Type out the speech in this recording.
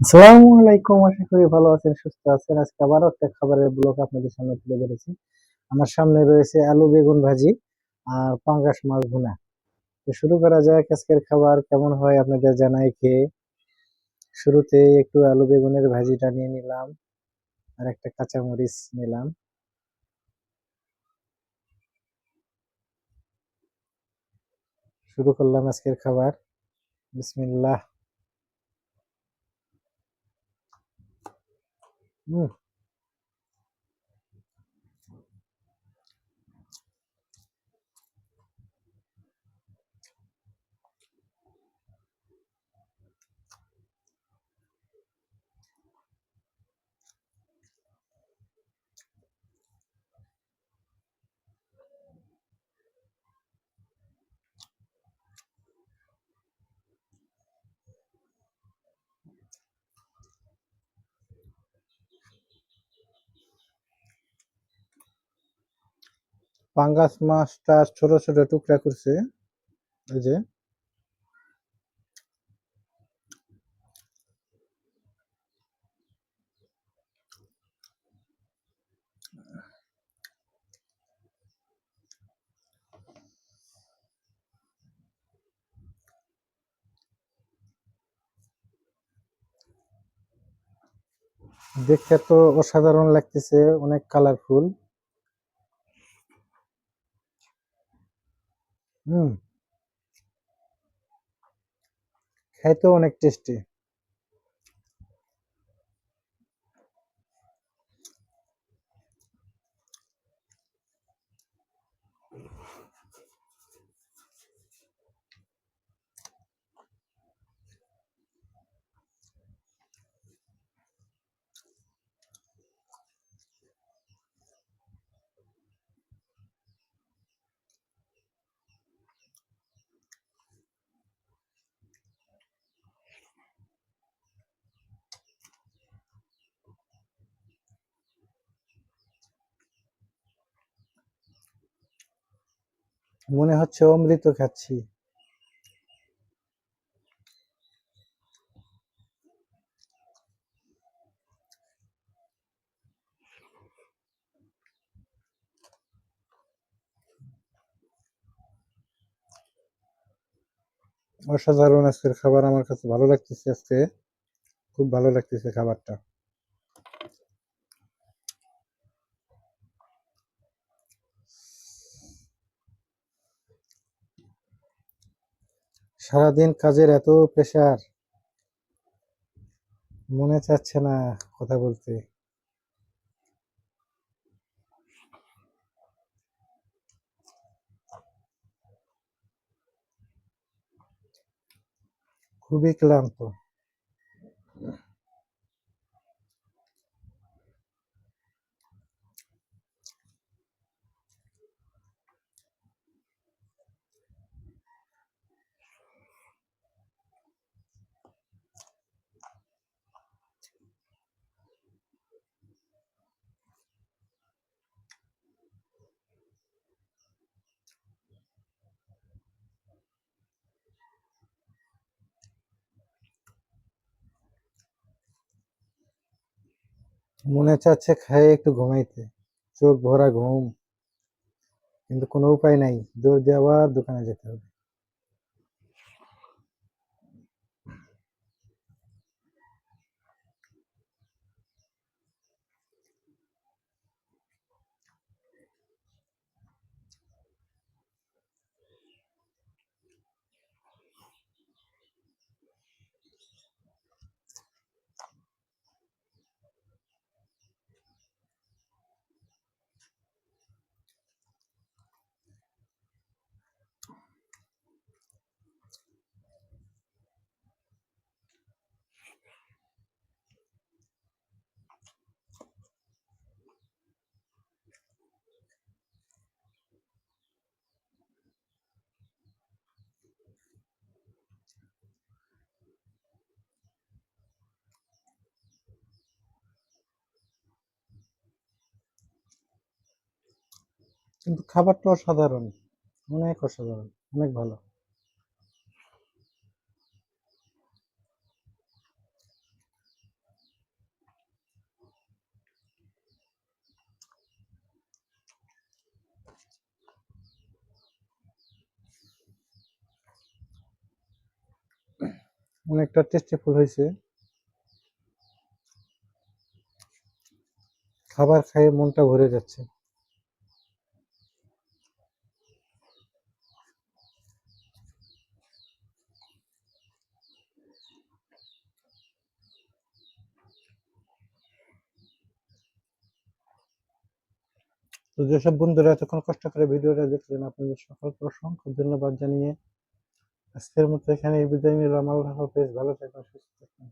আসসালামু আলাইকুম, আশা করি ভালো আছেন, সুস্থ আছেন। আজকে আবারও একটা খাবারের ব্লগ আপনাদের সামনে তুলে ধরেছি। আমার সামনে রয়েছে আলু বেগুন ভাজি আর পাঙ্গাস মাছ ভুনা। তো শুরু করা যাক আজকের খাবার, কেমন হয় আপনাদের জানাই খেয়ে। শুরুতে একটু আলু বেগুনের ভাজিটা নিয়ে নিলাম আর একটা কাঁচামরিচ নিলাম। শুরু করলাম আজকের খাবার। বিসমিল্লাহ। হুম পাঙ্গাস মাছটা ছোট ছোট টুকরা করছে। এই যে। দেখতে তো অসাধারণ লাগতেছে অনেক কালারফুল হুম। খাইতেও অনেক টেস্টি মনে হচ্ছে অমৃত খাচ্ছি। অসাধারণ আজকের খাবার আমার কাছে ভালো লাগতেছে আজকে। খুব ভালো লাগতেছে খাবারটা। সারাদিন কাজের এত প্রেশার মনে চাচ্ছে না কথা বলতে। খুবই ক্লান্ত। মনে চাচ্ছে খায়ে একটু ঘুমাইতে। চোখ ভরা ঘুম। কিন্তু কোনো উপায় নাই। দৌড় আবার দোকানে যেতে হবে। কিন্তু খাবারটা অসাধারণ। অনেক অসাধারণ, অনেক ভালো। অনেকটা টেস্টিফুল হয়েছে। খাবার খাইয়ে মনটা ভরে যাচ্ছে। তো যেসব বন্ধুরা এতক্ষণ কষ্ট করে ভিডিওটা দেখলেন, আপনাদের সকলকে অসংখ্য ধন্যবাদ জানিয়ে আজকের মতো এখানে বিদায় নিলাম। আল্লাহ হাফেজ, ভালো থাকবেন, সুস্থ থাকবেন।